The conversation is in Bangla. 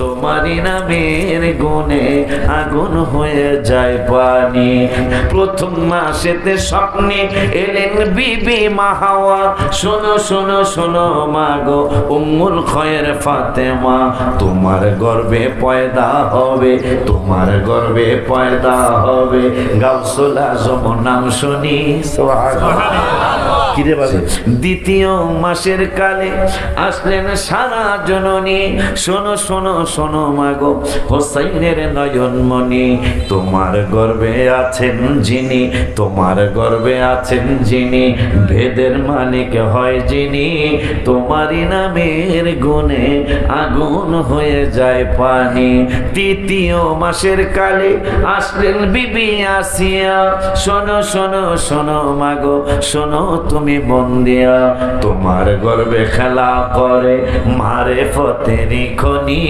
তোমারই নামের গুণে আগুন হয়ে যায় পানি। প্রথম মাসেতে স্বপ্নে এলেন বিবি মাহাওয়া। শোনো শোনো শোনো মাগো, উম্মুল খয়ের ফাতেমা, তোমার গর্বে পয়দা হবে, তোমার গর্বে পয়দা হবে। গাউসুল আজম নাম শুনি কিরে বাজে দ্বিতীয় মাসের কালে আসলেন সারা জননী। শোনো শোনো শোনো মাগো হোসাইনের নয়নমণি তোমার গর্বে আছেন যিনি তোমার গর্বে আছেন যিনি ভেদের মালিক হয় যিনি তোমারই নামের গুণে আগুন হয়ে যায় পানি। তৃতীয় মাসের কালে আসলেন বিবি আসিয়া শোনো শোনো শোনো মাগো শোনো তুমি বন্দিয়া তোমার গর্বে খেলা করে মারে ফতেরি খনি